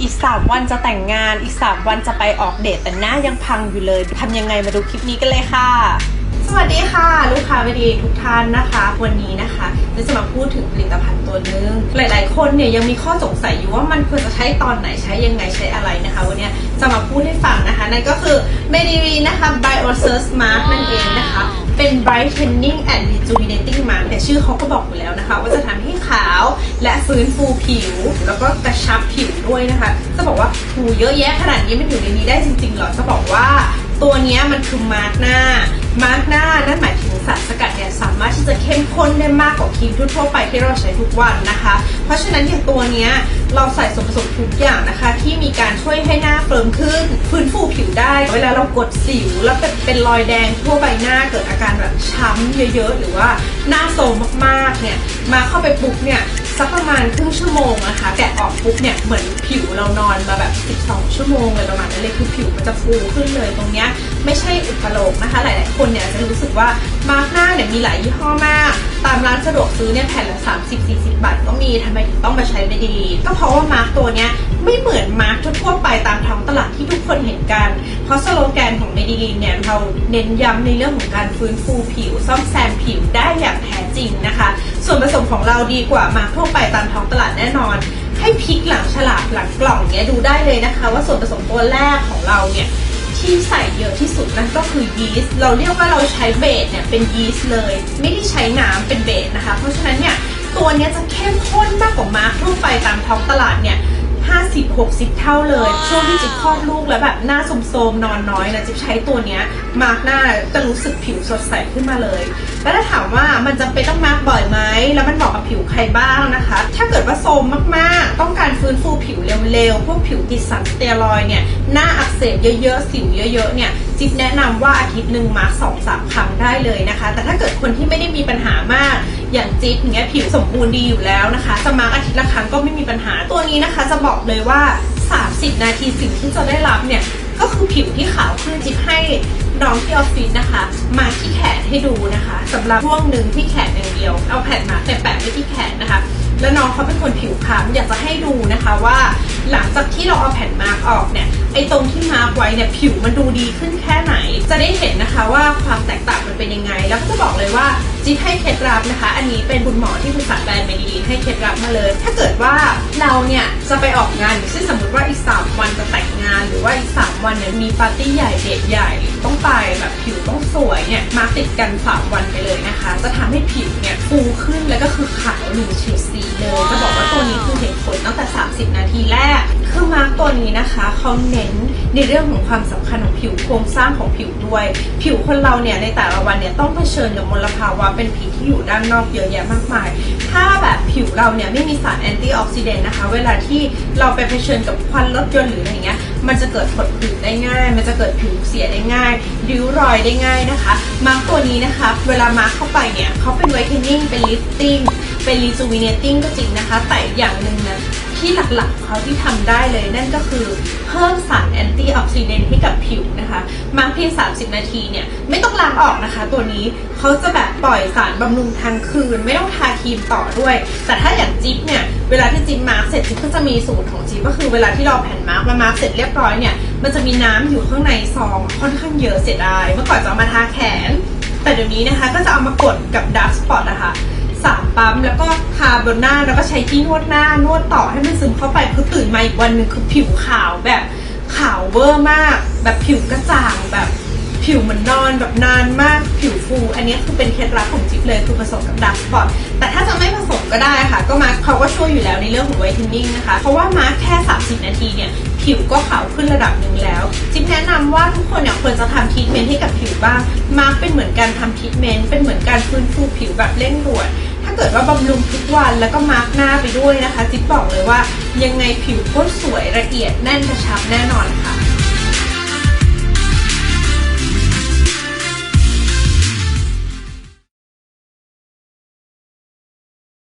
อีก 3 วันจะแต่งงานอีก 3 วันจะไปออกเดทแต่หน้ายังพังอยู่เลยทำยังไงมาดูคลิปนี้กันเลยค่ะ สวัสดีค่ะ ลูกค้าวิดีทุกท่านนะคะ วันนี้นะคะเราจะมาพูดถึงผลิตภัณฑ์ตัวหนึง หลาย ๆ คนเนี่ยยังมีข้อสงสัยอยู่ว่ามันควรจะใช้ตอนไหนใช้ยังไงใช้อะไรนะคะ วันนี้จะมาพูดให้ฟังนะคะนั่นก็คือ m e d i v i นะคะ Biosurge Mask นั่นเองนะคะเป็น brightening and rejuvenating mask แต่ชื่อเขาก็บอกอยู่แล้วนะคะ ว่าจะทำให้ขาว และฟื้นฟูผิว แล้วก็กระชับผิวด้วยนะคะ จะบอกว่าหูเยอะแยะขนาดนี้มันอยู่ในนี้ได้จริงๆหรอ จะบอกว่าตัวนี้มันคือมาร์กหน้า มาร์กหน้านั่นหมายถึงสารสกัดเนี่ยสามารถที่จะเข้มข้นได้มากกว่าครีมทั่วๆไปที่เราใช้ทุกวันนะคะ เพราะฉะนั้นอย่างตัวนี้เราใส่ส่วนผสมทุกอย่างนะคะ ที่มีการช่วยให้หน้าเฟิร์มขึ้น ฟื้นฟูผิวได้ เวลาเรากดสิวแล้วเป็นรอยแดงทั่วใบหน้าเกิดอาการแบบช้ำเยอะๆ หรือว่าหน้าโทรมมากๆเนี่ยมาเข้าไปปุ๊บเนี่ย สักประมาณครึ่งชั่วโมงนะคะแกะออกปุ๊บเนี่ยเหมือนผิวเรานอนมาแบบ 12 ชั่วโมงเลยประมาณนั้นเลยคือผิวมันจะฟูขึ้นเลยตรงเนี้ยไม่ใช่อุปโลกนะคะ หลาย ๆ คนเนี่ยจะรู้สึกว่ามาร์กหน้าเนี่ยมีหลายยี่ห้อมาก ตามร้านสะดวกซื้อเนี่ยแผ่นละ 30-40 บาทก็มีทำไมถึงต้องมาใช้ไม่ดี ก็เพราะว่ามาร์กตัวเนี้ยไม่เหมือนมาร์กทั่วไปตามท้องตลาดที่ทุกคนเห็นกัน เพราะสโลแกนของเมดิลีนเนี่ยเราเน้นย้ำในเรื่องของการฟื้นฟูผิว ซ่อมแซมผิวได้อย่างแท้จริงนะคะ ส่วนผสมของเราดีกว่ามาร์กทั่วไปตามท้องตลาดแน่นอน ให้พลิกหลังฉลากหลังกล่องเนี้ยดูได้เลยนะคะ ว่าส่วนผสมตัวแรกของเราเนี่ยที่ใส่เยอะที่สุดนั่นก็คือยีสต์เราเรียกว่าเราใช้เบสเนี่ยเป็นยีสต์เลย ไม่ได้ใช้น้ำเป็นเบสนะคะ เพราะฉะนั้นเนี่ยตัวเนี้ยจะเข้มข้นมากกว่ามาร์คทั่วไปตามท้องตลาดเนี่ย 50-60 เท่าเลย ช่วงที่จิ๊บคลอดลูกแล้วแบบหน้าโทรมๆนอนน้อยนะจิ๊บใช้ตัวเนี้ยมาร์กหน้าจะรู้สึกผิวสดใสขึ้นมาเลย แล้วถ้าถามว่ามันจำเป็นต้องมาร์กบ่อยไหมแล้วมันเหมาะกับผิวใครบ้างนะคะ ถ้าเกิดว่าโทรมมากๆ ต้องการฟื้นฟูผิวเร็วๆพวกผิวติดสารสเตียรอยด์เนี่ยหน้าอักเสบเยอะๆสิวเยอะๆเนี่ย จิ๊บแนะนำว่าอาทิตย์หนึ่งมาสองสามครั้งได้เลยนะคะ แต่ถ้าเกิดคนที่ไม่ได้มีปัญหามากอย่างจิ๊บอย่างเงี้ยผิวสมบูรณ์ดีอยู่แล้วนะคะจะมาร์กอาทิตย์ละครั้งก็ไม่มีปัญหาตัวนี้นะคะ จะบอกเลยว่า 30 นาทีสิ่งที่จะได้รับเนี่ยก็คือผิวที่ขาวขึ้นจิ๊บให้น้องที่ออฟฟิศนะคะ มาที่แขนให้ดูนะคะสำหรับช่วงหนึ่งที่แขนอย่างเดียว เอาแผ่นมาร์กเนี่แปะไว้ที่แขนนะคะ แล้วน้องเขาเป็นคนผิวคล้ำอยากจะให้ดูนะคะว่า หลังจากที่เราเอาแผ่นมาร์กออกเนี่ยไอตรงที่มาร์กไว้เนี่ยผิวมันดูดีขึ้นแค่ไหน จะได้เห็นนะคะว่าความแตกต่างมันเป็นยังไง แล้วก็จะบอกเลยว่าจิ๊บให้เคล็ดลับนะคะ อันนี้เป็นคุณหมอที่ปรึกษาแบรนด์เมดีให้เคล็ดลับมาเลย ถ้าเกิดว่าเราเนี่ยจะไปออกงานอย่งเช่นสมมติว่าอีก 3 วันจะแต่งงาน หรือว่าอีก 3 วันเนี่ยมีปาร์ตี้ใหญ่เดทใหญ่ต้องไปแบบผิวต้องสวยเนี่ยมาติดกัน 3 วันไปเลยนะคะ จะทำให้ผิวเนี่ยฟูขึ้นแล้วก็คือขาวหนึ่งเฉดสีเลยจะบอกว่าตัวนี้คือเห็นผลตั้งแต่ 30 นาทีแรก คือมาร์กตัวนี้นะคะเขาเน้นในเรื่องของความสำคัญของผิวโครงสร้างของผิวด้วย ผิวคนเราเนี่ยในแต่ละวันเนี่ยต้องเผชิญกับมลภาวะเป็นผิวที่อยู่ด้านนอกเยอะแยะมากมาย ถ้าแบบผิวเราเนี่ยไม่มีสารแอนตี้ออกซิเดนต์นะคะ เวลาที่เราไปเผชิญกับควันรถยนต์หรืออะไรเงี้ยมันจะเกิดผดผื่นได้ง่าย มันจะเกิดผิวเสียได้ง่าย ริ้วรอยได้ง่ายนะคะ มาร์กตัวนี้นะคะ เวลามาร์กเข้าไปเนี่ยเขาเป็นไวท์เทนนิ่งเป็นลิฟติ้งเป็นรีจูวิเนตติ้งก็จริงนะคะ แต่อย่างหนึ่งน ที่หลักๆเขาที่ทำได้เลย นั่นก็คือเพิ่มสารแอนตี้ออกซิเดนต์ให้กับผิวนะคะมาร์กเพียง 30 นาทีเนี่ย ไม่ต้องล้างออกนะคะ ตัวนี้เขาจะแบบปล่อยสารบำรุงทางคืน ไม่ต้องทาครีมต่อด้วย แต่ถ้าอย่างจิ๊บเนี่ย เวลาที่จิ๊บมาร์กเสร็จจิ๊บก็จะมีสูตรของจิ๊บก็คือเวลาที่เราแผ่นมาร์กมามาร์กเสร็จเรียบร้อยเนี่ยมันจะมีน้ำอยู่ข้างในซองค่อนข้างเยอะเสียดายเมื่อก่อนจะเอามาทาแขน แต่เดี๋ยวนี้นะคะก็จะเอามากดกับดักสปอตนะคะ สามปั๊ม แล้วก็ทาบนหน้าแล้วก็ใช้ที่นวดหน้านวดต่อให้มันซึมเข้าไปคือตื่นมาอีกวันหนึ่งคือผิวขาวแบบขาวเวอร์มาก แบบผิวกระจ่างแบบผิวเหมือนนอนแบบนานมากผิวฟู อันนี้คือเป็นเคล็ดลับของจิ๊บเลยคือผสมกับดักสปอตแต่ถ้าจะไม่ผสมก็ได้ค่ะ ก็มาเขาก็ช่วยอยู่แล้วในเรื่องของไวท์เทนนิ่งนะคะ เพราะว่ามาแค่ 30 นาทีเนี่ยผิวก็ขาวขึ้นระดับหนึ่งแล้ว จิ๊บแนะนำว่าทุกคนเนี่ยควรจะทำทรีทเมนต์ให้กับผิวบ้างมาร์กเป็นเหมือนการทำทรีทเมนต์เป็นเหมือนการฟื้นฟูผิวแบบเร่งด่วน เกิดว่าบำรุงทุกวันแล้วก็มาร์กหน้าไปด้วยนะคะจิ๊บบอกเลยว่ายังไงผิวก็สวยละเอียดแน่นกระชับแน่นอนค่ะ